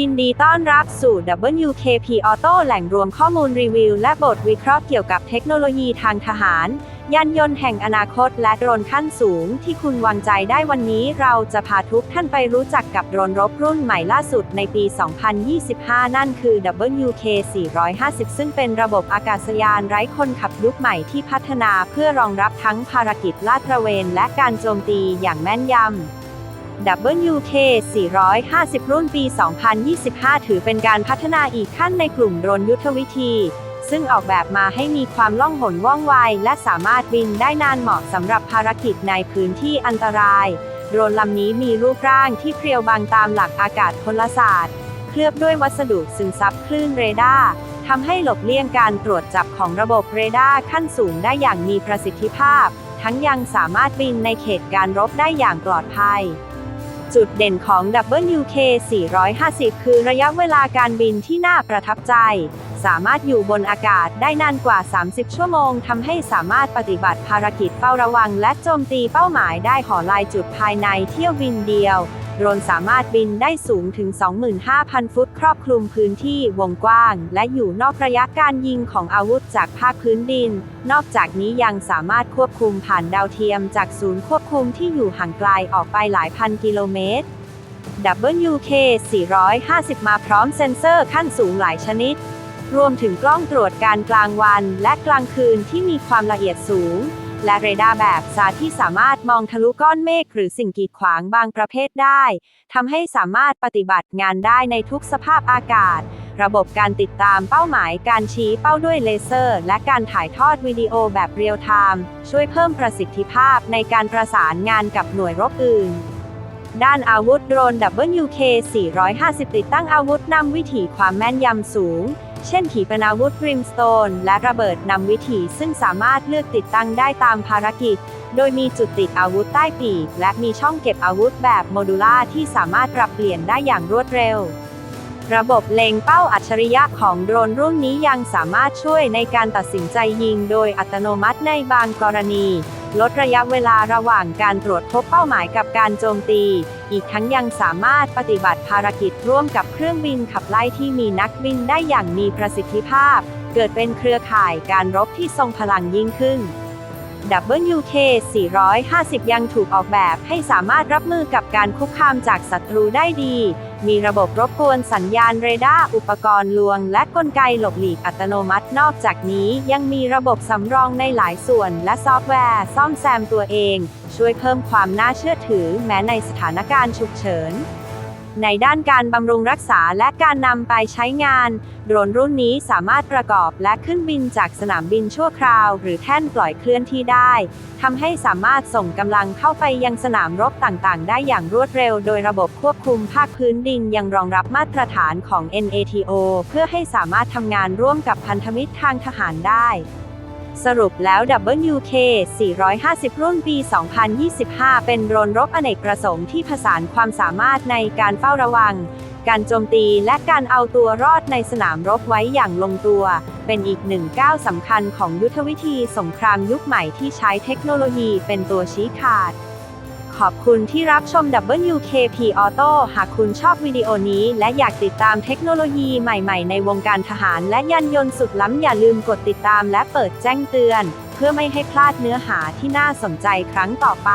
ยินดีต้อนรับสู่ WKP Auto แหล่งรวมข้อมูลรีวิว และบทวิเคราะห์เกี่ยวกับเทคโนโลยีทางทหาร ยานยนต์แห่งอนาคตและโดรนขั้นสูง ที่คุณวางใจได้วันนี้เราจะพาทุกท่านไปรู้จักกับโดรนรบรุ่นใหม่ล่าสุดในปี 2025 นั่นคือ WK 450 ซึ่งเป็นระบบอากาศยานไร้คนขับยุคใหม่ที่พัฒนาเพื่อรองรับทั้งภารกิจลาดตระเวน และการโจมตีอย่างแม่นยำ WK 450 รุ่นปี 2025 ถือเป็นการพัฒนาอีกขั้นในกลุ่มโดรนยุทธวิธี ซึ่งออกแบบมาให้มีความล่องหนว่องไว และสามารถบินได้นานเหมาะสำหรับภารกิจในพื้นที่อันตราย โดรนลำนี้มีรูปร่างที่เพรียวบางตามหลักอากาศพลศาสตร์ เคลือบด้วยวัสดุซึมซับคลื่นเรดาร์ทำให้หลบเลี่ยงการตรวจจับของระบบเรดาร์ขั้นสูงได้อย่างมีประสิทธิภาพ ทั้งยังสามารถบินในเขตการรบได้อย่างปลอดภัย จุดเด่นของ WK 450 คือระยะเวลาการบินที่น่าประทับใจ สามารถอยู่บนอากาศได้นานกว่า 30 ชั่วโมงทำให้สามารถปฏิบัติภารกิจเฝ้าระวังและโจมตีเป้าหมายได้หอลายจุดภายในเที่ยวบินเดียว โดรนสามารถบินได้สูงถึง 25,000 ฟุต ครอบคลุมพื้นที่วงกว้าง และอยู่นอกระยะการยิงของอาวุธจากภาคพื้นดิน นอกจากนี้ยังสามารถควบคุมผ่านดาวเทียมจากศูนย์ควบคุมที่อยู่ห่างไกลออกไปหลายพันกิโลเมตร WK 450 มาพร้อมเซ็นเซอร์ขั้นสูงหลายชนิด รวมถึงกล้องตรวจการกลางวันและกลางคืนที่มีความละเอียดสูง และเรดาร์แบบซาที่สามารถมองทะลุก้อนเมฆหรือสิ่งกีดขวางบางประเภทได้ ทำให้สามารถปฏิบัติงานได้ในทุกสภาพอากาศ ระบบการติดตามเป้าหมายการชี้เป้าด้วยเลเซอร์ และการถ่ายทอดวิดีโอแบบเรียลไทม์ช่วยเพิ่มประสิทธิภาพในการประสานงานกับหน่วยรบอื่นด้านอาวุธโดรน WK 450 ติดตั้งอาวุธนำวิถีความแม่นยำสูง เช่นขีปนาวุธ Brimstone และระเบิดนำวิถีซึ่งสามารถเลือกติดตั้งได้ตามภารกิจ โดยมีจุดติดอาวุธใต้ปีก และมีช่องเก็บอาวุธแบบโมดูล่าที่สามารถปรับเปลี่ยนได้อย่างรวดเร็ว ระบบเล็งเป้าอัจฉริยะของโดรนรุ่นนี้ยังสามารถช่วยในการตัดสินใจยิงโดยอัตโนมัติในบางกรณี ลดระยะเวลาระหว่างการตรวจพบเป้าหมายกับการโจมตี อีกทั้งยังสามารถปฏิบัติภารกิจร่วมกับเครื่องบินขับไล่ที่มีนักบินได้อย่างมีประสิทธิภาพ เกิดเป็นเครือข่ายการรบที่ทรงพลังยิ่งขึ้น WK 450 ยังถูกออกแบบให้สามารถรับมือกับการคุกคามจากศัตรูได้ดี มีระบบรบกวนสัญญาณเรดาร์อุปกรณ์ลวง และกลไกหลบหลีกอัตโนมัติ นอกจากนี้ยังมีระบบสำรองในหลายส่วน และซอฟต์แวร์ซ่อมแซมตัวเอง ช่วยเพิ่มความน่าเชื่อถือแม้ในสถานการณ์ฉุกเฉิน ในด้านการบำรุงรักษาและการนำไปใช้งาน โดรนรุ่นนี้สามารถประกอบและขึ้นบินจากสนามบินชั่วคราว หรือแท่นปล่อยเคลื่อนที่ได้ทำให้สามารถส่งกำลังเข้าไปยังสนามรบต่างๆ ได้อย่างรวดเร็ว โดยระบบควบคุมภาคพื้นดินยังรองรับมาตรฐานของ NATO เพื่อให้สามารถทำงานร่วมกับพันธมิตรทางทหารได้ สรุปแล้ว WK 450 รุ่นปี 2025 เป็นโดรนรบอเนกประสงค์ที่ผสานความสามารถในการเฝ้าระวัง การโจมตีและการเอาตัวรอดในสนามรบไว้อย่างลงตัว เป็นอีกหนึ่งก้าวสำคัญของยุทธวิธีสงครามยุคใหม่ที่ใช้เทคโนโลยีเป็นตัวชี้ขาด ขอบคุณที่รับชม WKP Auto หากคุณชอบวิดีโอนี้และอยากติดตามเทคโนโลยีใหม่ๆ ในวงการทหารและยานยนต์สุดล้ำอย่าลืมกดติดตามและเปิดแจ้งเตือน เพื่อไม่ให้พลาดเนื้อหาที่น่าสนใจครั้งต่อไป